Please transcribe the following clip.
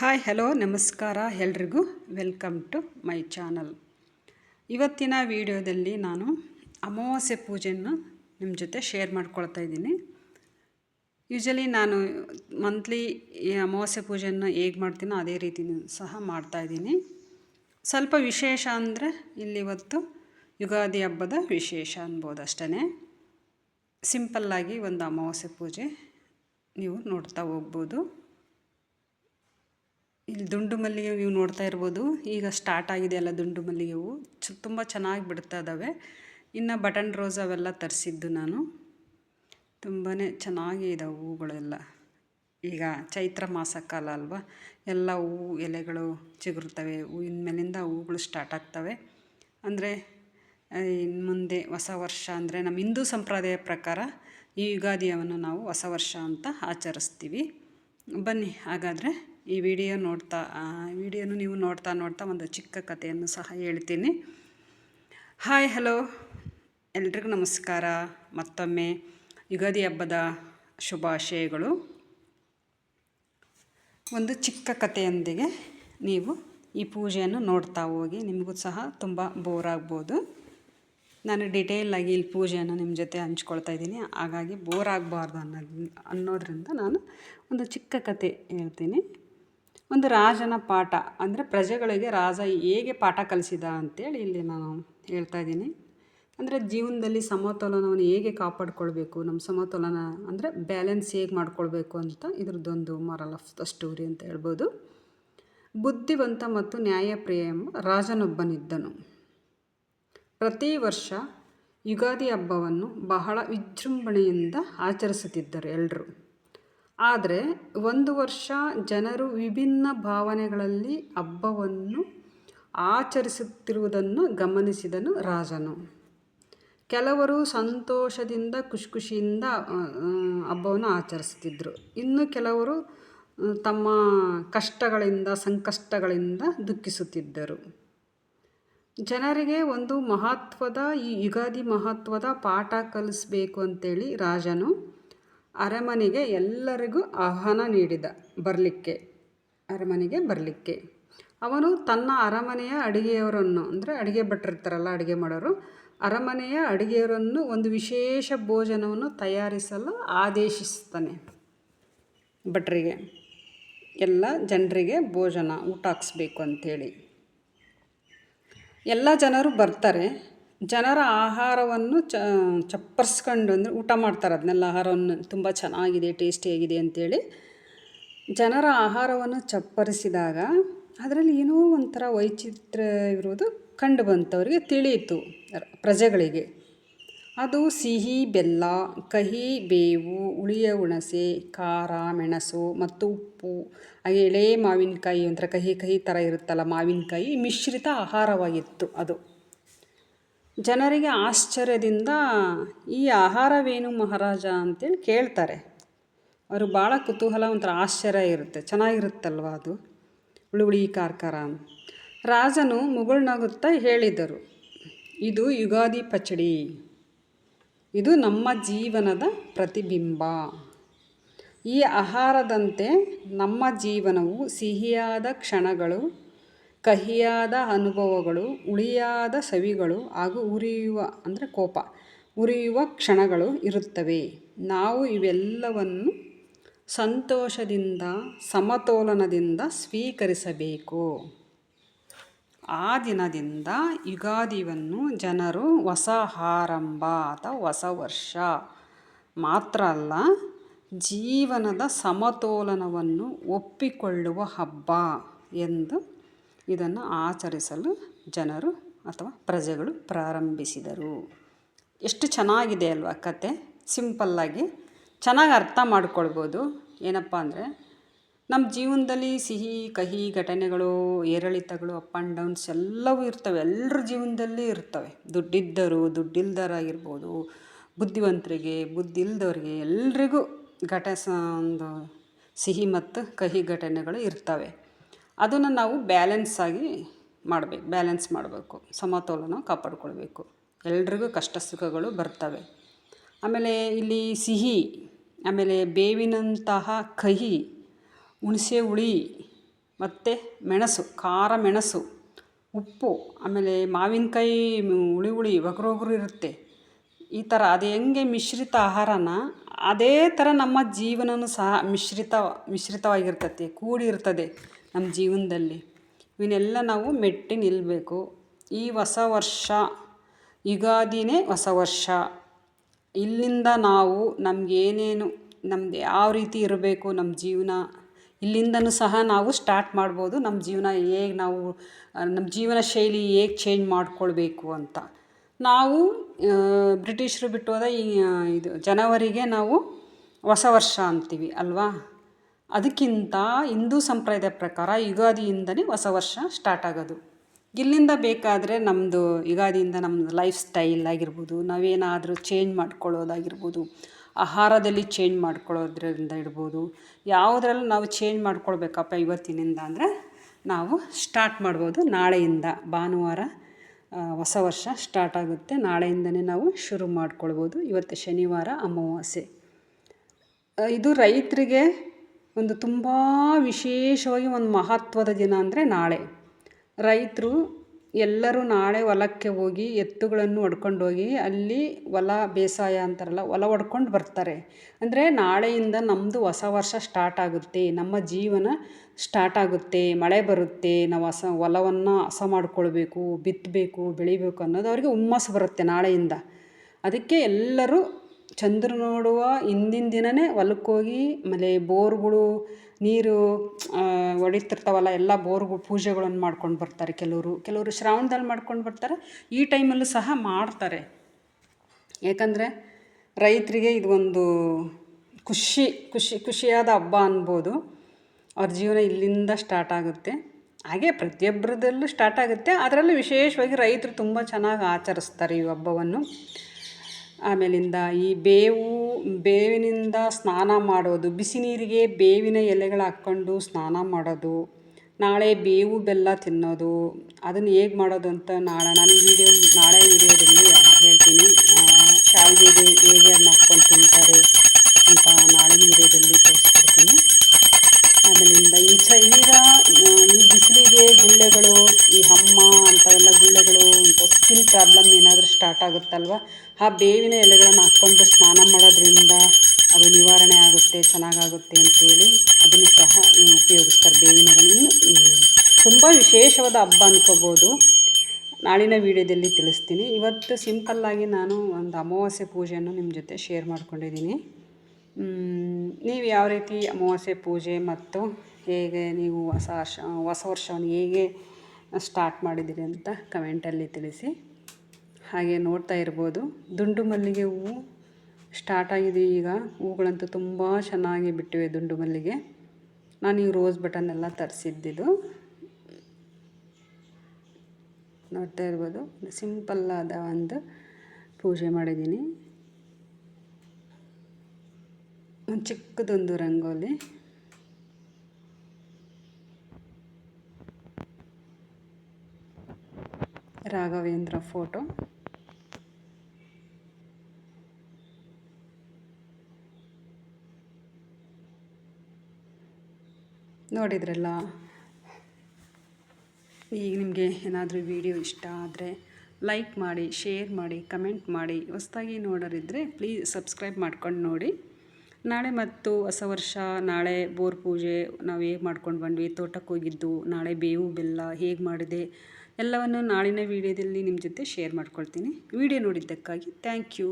Hi, hello, ನಮಸ್ಕಾರ ಎಲ್ರಿಗೂ. Welcome to my channel. ಇವತ್ತಿನ ವಿಡಿಯೋದಲ್ಲಿ ನಾನು ಅಮಾವಾಸ್ಯೆ ಪೂಜೆಯನ್ನು ನಿಮ್ಮ ಜೊತೆ ಶೇರ್ ಮಾಡ್ಕೊಳ್ತಾ ಇದ್ದೀನಿ. ಯೂಶಲಿ ನಾನು ಮಂತ್ಲಿ ಅಮಾವಾಸ್ಯೆ ಪೂಜೆಯನ್ನು ಹೇಗೆ ಮಾಡ್ತೀನೋ ಅದೇ ರೀತಿ ಸಹ ಮಾಡ್ತಾಯಿದ್ದೀನಿ ಸ್ವಲ್ಪ ವಿಶೇಷ ಅಂದರೆ ಇಲ್ಲಿವತ್ತು ಯುಗಾದಿ ಹಬ್ಬದ ವಿಶೇಷ ಅನ್ಬೋದು ಅಷ್ಟೇ ಸಿಂಪಲ್ಲಾಗಿ ಒಂದು ಅಮಾವಾಸ್ಯೆ ಪೂಜೆ ನೀವು ನೋಡ್ತಾ ಹೋಗ್ಬೋದು. ಇಲ್ಲಿ ದುಂಡು ಮಲ್ಲಿಗೆ ನೀವು ನೋಡ್ತಾ ಇರ್ಬೋದು. ಈಗ ಸ್ಟಾರ್ಟ್ ಆಗಿದೆ ಅಲ್ಲ ದುಂಡು ಮಲ್ಲಿಗೆ ಹೂವು ಚ, ತುಂಬ ಚೆನ್ನಾಗಿ ಬಿಡ್ತಾ ಇದ್ದಾವೆ ಇನ್ನು ಬಟನ್ ರೋಸ್ ಅವೆಲ್ಲ ತರಿಸಿದ್ದು ನಾನು. ತುಂಬಾ ಚೆನ್ನಾಗಿ ಇದಾವೆ ಹೂಗಳೆಲ್ಲ. ಈಗ ಚೈತ್ರ ಮಾಸ ಕಾಲ ಅಲ್ವಾ? ಎಲ್ಲ ಹೂವು ಎಲೆಗಳು ಚಿಗುರ್ತವೆ. ಹೂವಿನ ಮೇಲಿಂದ ಹೂಗಳು ಸ್ಟಾರ್ಟ್ ಆಗ್ತವೆ. ಅಂದರೆ ಇನ್ನು ಮುಂದೆ ಹೊಸ ವರ್ಷ ಅಂದರೆ ನಮ್ಮ ಹಿಂದೂ ಸಂಪ್ರದಾಯ ಪ್ರಕಾರ ಈ ಯುಗಾದಿಯನ್ನು ನಾವು ಹೊಸ ವರ್ಷ ಅಂತ ಆಚರಿಸ್ತೀವಿ. ಬನ್ನಿ, ಹಾಗಾದರೆ ಈ ವಿಡಿಯೋ ನೋಡ್ತಾ ವಿಡಿಯೋನು ನೀವು ನೋಡ್ತಾ ನೋಡ್ತಾ ಒಂದು ಚಿಕ್ಕ ಕಥೆಯನ್ನು ಸಹ ಹೇಳ್ತೀನಿ. Hi, hello. ಎಲ್ರಿಗೂ ನಮಸ್ಕಾರ. ಮತ್ತೊಮ್ಮೆ ಯುಗಾದಿ ಹಬ್ಬದ ಶುಭಾಶಯಗಳು. ಒಂದು ಚಿಕ್ಕ ಕಥೆಯೊಂದಿಗೆ ನೀವು ಈ ಪೂಜೆಯನ್ನು ನೋಡ್ತಾ ಹೋಗಿ ನಿಮಗೂ ಸಹ ತುಂಬ ಬೋರ್ ಆಗ್ಬೋದು. ನಾನು ಆಗಿ ಇಲ್ಲಿ ಪೂಜೆಯನ್ನು ನಿಮ್ಮ ಜೊತೆ ಹಂಚ್ಕೊಳ್ತಾ ಇದ್ದೀನಿ. ಹಾಗಾಗಿ ಬೋರ್ ಆಗಬಾರ್ದು ಅನ್ನೋದು ಅನ್ನೋದರಿಂದ ನಾನು ಒಂದು ಚಿಕ್ಕ ಕತೆ ಹೇಳ್ತೀನಿ. ಒಂದು ರಾಜನ ಪಾಠ. ಅಂದರೆ ಪ್ರಜೆಗಳಿಗೆ ರಾಜ ಹೇಗೆ ಪಾಠ ಕಲಿಸಿದ ಅಂತೇಳಿ ಇಲ್ಲಿ ನಾನು ಹೇಳ್ತಾ ಇದ್ದೀನಿ. ಅಂದರೆ ಜೀವನದಲ್ಲಿ ಸಮತೋಲನವನ್ನು ಹೇಗೆ ಕಾಪಾಡಿಕೊಳ್ಬೇಕು, ನಮ್ಮ ಸಮತೋಲನ ಅಂದರೆ ಬ್ಯಾಲೆನ್ಸ್ ಹೇಗೆ ಮಾಡ್ಕೊಳ್ಬೇಕು ಅಂತ ಇದ್ರದ್ದೊಂದು ಮಾರಲ್ ಆಫ್ ದ ಸ್ಟೋರಿ ಅಂತ ಹೇಳ್ಬೋದು. ಬುದ್ಧಿವಂತ ಮತ್ತು ನ್ಯಾಯಪ್ರಿಯ ಎಂಬ ರಾಜನೊಬ್ಬನಿದ್ದನು. ಪ್ರತಿ ವರ್ಷ ಯುಗಾದಿ ಹಬ್ಬವನ್ನು ಬಹಳ ವಿಜೃಂಭಣೆಯಿಂದ ಆಚರಿಸುತ್ತಿದ್ದರು ಎಲ್ಲರೂ ಆದರೆ ಒಂದು ವರ್ಷ ಜನರು ವಿಭಿನ್ನ ಭಾವನೆಗಳಲ್ಲಿ ಹಬ್ಬವನ್ನು ಆಚರಿಸುತ್ತಿರುವುದನ್ನು ಗಮನಿಸಿದನು ರಾಜನು. ಕೆಲವರು ಸಂತೋಷದಿಂದ ಖುಷಿ ಖುಷಿಯಿಂದ ಹಬ್ಬವನ್ನು ಆಚರಿಸುತ್ತಿದ್ದರು. ಇನ್ನು ಕೆಲವರು ತಮ್ಮ ಕಷ್ಟಗಳಿಂದ, ಸಂಕಷ್ಟಗಳಿಂದ ದುಃಖಿಸುತ್ತಿದ್ದರು. ಜನರಿಗೆ ಒಂದು ಮಹತ್ವದ, ಈ ಯುಗಾದಿ ಮಹತ್ವದ ಪಾಠ ಕಲಿಸಬೇಕು ಅಂತೇಳಿ ರಾಜನು ಅರಮನೆಗೆ ಎಲ್ಲರಿಗೂ ಆಹ್ವಾನ ನೀಡಿದ ಬರಲಿಕ್ಕೆ, ಅರಮನೆಗೆ ಬರಲಿಕ್ಕೆ. ಅವನು ತನ್ನ ಅರಮನೆಯ ಅಡುಗೆಯವರನ್ನು, ಅಂದರೆ ಅಡುಗೆ ಭಟ್ರಿರ್ತಾರಲ್ಲ, ಅಡುಗೆ ಮಾಡೋರು, ಅರಮನೆಯ ಅಡುಗೆಯವರನ್ನು ಒಂದು ವಿಶೇಷ ಭೋಜನವನ್ನು ತಯಾರಿಸಲು ಆದೇಶಿಸ್ತಾನೆ. ಭಟ್ರಿಗೆ, ಎಲ್ಲ ಜನರಿಗೆ ಭೋಜನ ಊಟ ಹಾಕ್ಸ್ಬೇಕು ಅಂಥೇಳಿ. ಎಲ್ಲ ಜನರು ಬರ್ತಾರೆ. ಜನರ ಆಹಾರವನ್ನು ಚ, ಚಪ್ಪರ್ಸ್ಕೊಂಡು ಅಂದರೆ ಊಟ ಮಾಡ್ತಾರೆ. ಅದನ್ನೆಲ್ಲ ಆಹಾರವನ್ನು ತುಂಬ ಚೆನ್ನಾಗಿದೆ, ಟೇಸ್ಟಿಯಾಗಿದೆ ಅಂಥೇಳಿ ಜನರ ಆಹಾರವನ್ನು ಚಪ್ಪರಿಸಿದಾಗ ಅದರಲ್ಲಿ ಏನೋ ಒಂಥರ ವೈಚಿತ್ರ ಇರುವುದು ಕಂಡು ಬಂತವರಿಗೆ ತಿಳಿಯಿತು ಪ್ರಜೆಗಳಿಗೆ. ಅದು ಸಿಹಿ, ಬೆಲ್ಲ, ಕಹಿ, ಬೇವು, ಹುಳಿಯ ಹುಣಸೆ, ಖಾರ, ಮೆಣಸು ಮತ್ತು ಉಪ್ಪು. ಹಾಗೆ ಎಳೆ ಮಾವಿನಕಾಯಿ ಒಂಥರ ಕಹಿ ಕಹಿ ಥರ ಇರುತ್ತಲ್ಲ ಮಾವಿನಕಾಯಿ, ಮಿಶ್ರಿತ ಆಹಾರವಾಗಿತ್ತು ಅದು. ಜನರಿಗೆ ಆಶ್ಚರ್ಯದಿಂದ ಈ ಆಹಾರವೇನು ಮಹಾರಾಜ ಅಂತೇಳಿ ಕೇಳ್ತಾರೆ. ಅವರು ಭಾಳ ಕುತೂಹಲ, ಒಂಥರ ಆಶ್ಚರ್ಯ ಇರುತ್ತೆ. ಚೆನ್ನಾಗಿರುತ್ತಲ್ವ ಅದು? ಹುಳಿ ಹುಳಿ ಕಾರ್ಕಾರ ರಾಜನು ಮುಗುಳ್ನಗುತ್ತಾ ಹೇಳಿದರು, ಇದು ಯುಗಾದಿ ಪಚಡಿ. ಇದು ನಮ್ಮ ಜೀವನದ ಪ್ರತಿಬಿಂಬ. ಈ ಆಹಾರದಂತೆ ನಮ್ಮ ಜೀವನವು ಸಿಹಿಯಾದ ಕ್ಷಣಗಳು ಕಹಿಯಾದ ಅನುಭವಗಳು, ಉಳಿಯಾದ ಸವಿಗಳು ಹಾಗೂ ಉರಿಯುವ, ಅಂದರೆ ಕೋಪ, ಉರಿಯುವ ಕ್ಷಣಗಳು ಇರುತ್ತವೆ. ನಾವು ಇವೆಲ್ಲವನ್ನು ಸಂತೋಷದಿಂದ, ಸಮತೋಲನದಿಂದ ಸ್ವೀಕರಿಸಬೇಕು. ಆ ದಿನದಿಂದ ಯುಗಾದಿಯನ್ನು ಜನರು ಹೊಸ ಆರಂಭ ಅಥವಾ ಹೊಸ ವರ್ಷ ಮಾತ್ರ ಅಲ್ಲ, ಜೀವನದ ಸಮತೋಲನವನ್ನು ಒಪ್ಪಿಕೊಳ್ಳುವ ಹಬ್ಬ ಎಂದು ಇದನ್ನು ಆಚರಿಸಲು ಜನರು ಅಥವಾ ಪ್ರಜೆಗಳು ಪ್ರಾರಂಭಿಸಿದರು. ಎಷ್ಟು ಚೆನ್ನಾಗಿದೆ ಅಲ್ವಾ ಕತೆ? ಸಿಂಪಲ್ಲಾಗಿ ಚೆನ್ನಾಗಿ ಅರ್ಥ ಮಾಡ್ಕೊಳ್ಬೋದು. ಏನಪ್ಪ ಅಂದರೆ ನಮ್ಮ ಜೀವನದಲ್ಲಿ ಸಿಹಿ, ಕಹಿ ಘಟನೆಗಳು, ಏರಿಳಿತಗಳು ಅಪ್ ಆ್ಯಂಡ್ ಡೌನ್ಸ್ ಎಲ್ಲವೂ ಇರ್ತವೆ. ಎಲ್ಲರ ಜೀವನದಲ್ಲಿ ಇರ್ತವೆ. ದುಡ್ಡಿದ್ದರು ದುಡ್ಡಿಲ್ದರಾಗಿರ್ಬೋದು ಬುದ್ಧಿವಂತರಿಗೆ ಬುದ್ಧಿ ಇಲ್ದವ್ರಿಗೆ ಎಲ್ರಿಗೂ ಘಟ ಒಂದು ಸಿಹಿ ಮತ್ತು ಕಹಿ ಘಟನೆಗಳು ಇರ್ತವೆ. ಅದನ್ನು ನಾವು ಬ್ಯಾಲೆನ್ಸಾಗಿ ಮಾಡಬೇಕು ಬ್ಯಾಲೆನ್ಸ್ ಮಾಡಬೇಕು. ಸಮತೋಲನ ಕಾಪಾಡಿಕೊಳ್ಬೇಕು. ಎಲ್ರಿಗೂ ಕಷ್ಟ ಸುಖಗಳು ಬರ್ತವೆ. ಆಮೇಲೆ ಇಲ್ಲಿ ಸಿಹಿ, ಆಮೇಲೆ ಬೇವಿನಂತಹ ಕಹಿ, ಹುಣಸೆ ಹುಳಿ, ಮತ್ತು ಮೆಣಸು, ಖಾರ ಮೆಣಸು, ಉಪ್ಪು, ಆಮೇಲೆ ಮಾವಿನಕಾಯಿ ಹುಳಿ ಹುಳಿ ಒಗರು ಇರುತ್ತೆ. ಈ ಥರ ಅದು ಹೆಂಗೆ ಮಿಶ್ರಿತ ಆಹಾರನ ಅದೇ ಥರ ನಮ್ಮ ಜೀವನವೂ ಸಹ ಮಿಶ್ರಿತ, ಮಿಶ್ರಿತವಾಗಿರ್ತದೆ ಕೂಡಿರ್ತದೆ ನಮ್ಮ ಜೀವನದಲ್ಲಿ. ಇವನ್ನೆಲ್ಲ ನಾವು ಮೆಟ್ಟಿ ನಿಲ್ಲಬೇಕು ಈ ಹೊಸ ವರ್ಷ, ಯುಗಾದಿನೇ ಹೊಸ ವರ್ಷ. ಇಲ್ಲಿಂದ ನಾವು ನಮಗೇನೇನು ನಮ್ದು ಯಾವ ರೀತಿ ಇರಬೇಕು ನಮ್ಮ ಜೀವನ, ಇಲ್ಲಿಂದನೂ ಸಹ ನಾವು ಸ್ಟಾರ್ಟ್ ಮಾಡ್ಬೋದು. ನಮ್ಮ ಜೀವನ ಹೇಗೆ ನಾವು, ನಮ್ಮ ಜೀವನ ಶೈಲಿ ಹೇಗೆ ಚೇಂಜ್ ಮಾಡ್ಕೊಳ್ಬೇಕು ಅಂತ. ನಾವು ಬ್ರಿಟಿಷರು ಬಿಟ್ಟು ಹೋದ ಈ ಇದು, ಜನವರಿಗೆ ನಾವು ಹೊಸ ವರ್ಷ ಅಂತೀವಿ, ಅಲ್ವಾ? ಅದಕ್ಕಿಂತ ಹಿಂದೂ ಸಂಪ್ರದಾಯದ ಪ್ರಕಾರ ಯುಗಾದಿಯಿಂದನೇ ಹೊಸ ವರ್ಷ ಸ್ಟಾರ್ಟ್ ಆಗೋದು. ಇಲ್ಲಿಂದ ಬೇಕಾದರೆ ನಮ್ಮದು ಯುಗಾದಿಯಿಂದ ನಮ್ಮದು ಲೈಫ್ ಸ್ಟೈಲ್ ಆಗಿರ್ಬೋದು, ನಾವೇನಾದರೂ ಚೇಂಜ್ ಮಾಡ್ಕೊಳ್ಳೋದಾಗಿರ್ಬೋದು, ಆಹಾರದಲ್ಲಿ ಚೇಂಜ್ ಮಾಡ್ಕೊಳ್ಳೋದ್ರಿಂದ ಇಡ್ಬೋದು ಯಾವುದ್ರಲ್ಲೂ ನಾವು ಚೇಂಜ್ ಮಾಡ್ಕೊಳ್ಬೇಕಪ್ಪ ಇವತ್ತಿನಿಂದ ಅಂದರೆ ನಾವು ಸ್ಟಾರ್ಟ್ ಮಾಡ್ಬೋದು ನಾಳೆಯಿಂದ. ಭಾನುವಾರ ಹೊಸ ವರ್ಷ ಸ್ಟಾರ್ಟ್ ಆಗುತ್ತೆ, ನಾಳೆಯಿಂದನೇ ನಾವು ಶುರು ಮಾಡ್ಕೊಳ್ಬೋದು. ಇವತ್ತು ಶನಿವಾರ ಅಮಾವಾಸ್ಯೆ. ಇದು ರೈತರಿಗೆ ಒಂದು ತುಂಬ ವಿಶೇಷವಾಗಿ ಒಂದು ಮಹತ್ವದ ದಿನ ಅಂದರೆ ನಾಳೆ. ರೈತರು ಎಲ್ಲರೂ ನಾಳೆ ಹೊಲಕ್ಕೆ ಹೋಗಿ ಎತ್ತುಗಳನ್ನು ಹೊಡ್ಕೊಂಡೋಗಿ ಅಲ್ಲಿ ಹೊಲ ಬೇಸಾಯ ಅಂತಾರಲ್ಲ ಹೊಲ ಹೊಡ್ಕೊಂಡು ಬರ್ತಾರೆ. ಅಂದರೆ ನಾಳೆಯಿಂದ ನಮ್ಮದು ಹೊಸ ವರ್ಷ ಸ್ಟಾರ್ಟ್ ಆಗುತ್ತೆ, ನಮ್ಮ ಜೀವನ ಸ್ಟಾರ್ಟ್ ಆಗುತ್ತೆ, ಮಳೆ ಬರುತ್ತೆ, ನಾವು ಹಸ ಹೊಲವನ್ನು ಹಸ ಮಾಡ್ಕೊಳ್ಬೇಕು ಬಿತ್ತಬೇಕು ಬೆಳಿಬೇಕು ಅನ್ನೋದು ಅವರಿಗೆ ಹುಮ್ಮಸ್ಸು ಬರುತ್ತೆ ನಾಳೆಯಿಂದ. ಅದಕ್ಕೆ ಎಲ್ಲರೂ ಚಂದ್ರ ನೋಡುವ ಹಿಂದಿನ ದಿನವೇ ಹೊಲಕ್ಕೋಗಿ ಆಮೇಲೆ ಬೋರ್ಗಳು, ನೀರು ಹೊಡಿತಿರ್ತಾವಲ್ಲ, ಎಲ್ಲ ಬೋರ್ಗಳು ಪೂಜೆಗಳನ್ನು ಮಾಡ್ಕೊಂಡು ಬರ್ತಾರೆ ಕೆಲವರು. ಕೆಲವರು ಶ್ರಾವಣದಲ್ಲಿ ಮಾಡ್ಕೊಂಡು ಬರ್ತಾರೆ, ಈ ಟೈಮಲ್ಲೂ ಸಹ ಮಾಡ್ತಾರೆ. ಏಕೆಂದರೆ ರೈತರಿಗೆ ಇದು ಒಂದು ಖುಷಿ ಖುಷಿ, ಖುಷಿಯಾದ ಹಬ್ಬ ಅನ್ಬೋದು. ಅವ್ರ ಜೀವನ ಇಲ್ಲಿಂದ ಸ್ಟಾರ್ಟ್ ಆಗುತ್ತೆ. ಹಾಗೆ ಪ್ರತಿಯೊಬ್ಬರದಲ್ಲೂ ಸ್ಟಾರ್ಟ್ ಆಗುತ್ತೆ. ಅದರಲ್ಲೂ ವಿಶೇಷವಾಗಿ ರೈತರು ತುಂಬ ಚೆನ್ನಾಗಿ ಆಚರಿಸ್ತಾರೆ ಈ ಹಬ್ಬವನ್ನು. ಆಮೇಲಿಂದ ಈ ಬೇವು, ಬೇವಿನಿಂದ ಸ್ನಾನ ಮಾಡೋದು, ಬಿಸಿ ನೀರಿಗೆ ಬೇವಿನ ಎಲೆಗಳು ಹಾಕ್ಕೊಂಡು ಸ್ನಾನ ಮಾಡೋದು, ನಾಳೆ ಬೇವು ಬೆಲ್ಲ ತಿನ್ನೋದು, ಅದನ್ನು ಹೇಗೆ ಮಾಡೋದು ಅಂತ ನಾಳೆ ನಾನು ವೀಡಿಯೋ, ನಾಳೆ ವೀಡಿಯೋದಲ್ಲಿ ಹೇಳ್ತೀನಿ. ಶಾವಿಗೆಗೆ ಹೇಗೆ ಅದನ್ನ ಹಾಕ್ಕೊಂಡು ತಿಂತಾರೆ ಸ್ಟಾರ್ಟ್ ಆಗುತ್ತಲ್ವ? ಆ ಬೇವಿನ ಎಲೆಗಳನ್ನು ಹಾಕ್ಕೊಂಡು ಸ್ನಾನ ಮಾಡೋದ್ರಿಂದ ಅದು ನಿವಾರಣೆ ಆಗುತ್ತೆ, ಚೆನ್ನಾಗಾಗುತ್ತೆ ಅಂತೇಳಿ ಅದನ್ನು ಸಹ ಉಪಯೋಗಿಸ್ತಾರೆ ಬೇವಿನ ಎಲೆಗಳನ್ನು ತುಂಬ ವಿಶೇಷವಾದ ಹಬ್ಬ ಅಂದ್ಕೋಬೋದು ನಾಳಿನ ವಿಡಿಯೋದಲ್ಲಿ ತಿಳಿಸ್ತೀನಿ. ಇವತ್ತು ಸಿಂಪಲ್ಲಾಗಿ ನಾನು ಒಂದು ಅಮಾವಾಸ್ಯೆ ಪೂಜೆಯನ್ನು ನಿಮ್ಮ ಜೊತೆ ಶೇರ್ ಮಾಡ್ಕೊಂಡಿದ್ದೀನಿ. ನೀವು ಯಾವ ರೀತಿ ಅಮಾವಾಸ್ಯೆ ಪೂಜೆ ಮತ್ತು ಹೇಗೆ ನೀವು ಹೊಸ ವರ್ಷ, ಹೊಸ ವರ್ಷವನ್ನು ಹೇಗೆ ಸ್ಟಾರ್ಟ್ ಮಾಡಿದ್ದೀರಿ ಅಂತ ಕಮೆಂಟಲ್ಲಿ ತಿಳಿಸಿ. ಹಾಗೆ ನೋಡ್ತಾ ಇರ್ಬೋದು. ದುಂಡು ಮಲ್ಲಿಗೆ ಹೂವು ಸ್ಟಾರ್ಟ್ ಆಗಿದೆ ಈಗ. ಹೂಗಳಂತೂ ತುಂಬ ಚೆನ್ನಾಗಿ ಬಿಟ್ಟಿವೆ ದುಂಡು ಮಲ್ಲಿಗೆ. ನಾನು ಈ ರೋಸ್ ಬಟನ್ ಎಲ್ಲ ತರಿಸಿದ್ದಿದ್ದು ನೋಡ್ತಾ ಇರ್ಬೋದು. ಸಿಂಪಲ್ಲಾದ ಒಂದು ಪೂಜೆ ಮಾಡಿದ್ದೀನಿ. ಒಂದು ಚಿಕ್ಕದೊಂದು ರಂಗೋಲಿ. ರಾಘವೇಂದ್ರ ಫೋಟೋ ನೋಡಿದ್ರಲ್ಲ? ಈಗ ನಿಮಗೆ ಏನಾದರೂ ವಿಡಿಯೋ ಇಷ್ಟ ಆದರೆ ಲೈಕ್ ಮಾಡಿ ಶೇರ್ ಮಾಡಿ ಕಮೆಂಟ್ ಮಾಡಿ, ಹೊಸ್ದಾಗಿ ನೋಡೋರಿದ್ದರೆ ಪ್ಲೀಸ್ ಸಬ್ಸ್ಕ್ರೈಬ್ ಮಾಡ್ಕೊಂಡು ನೋಡಿ. ನಾಳೆ ಮತ್ತು ಹೊಸ ವರ್ಷ, ನಾಳೆ ಬೋರ್ ಪೂಜೆ, ನಾವು ಹೇಗೆ ಮಾಡ್ಕೊಂಡು ಬಂದ್ವಿ, ತೋಟಕ್ಕೆ ಹೋಗಿದ್ದು, ನಾಳೆ ಬೇವು ಬೆಲ್ಲ ಹೇಗೆ ಮಾಡಿದೆ, ಎಲ್ಲವನ್ನು ನಾಳಿನ ವಿಡಿಯೋದಲ್ಲಿ ನಿಮ್ಮ ಜೊತೆ ಶೇರ್ ಮಾಡ್ಕೊಳ್ತೀನಿ. Video ನೋಡಿದ್ದಕ್ಕಾಗಿ thank you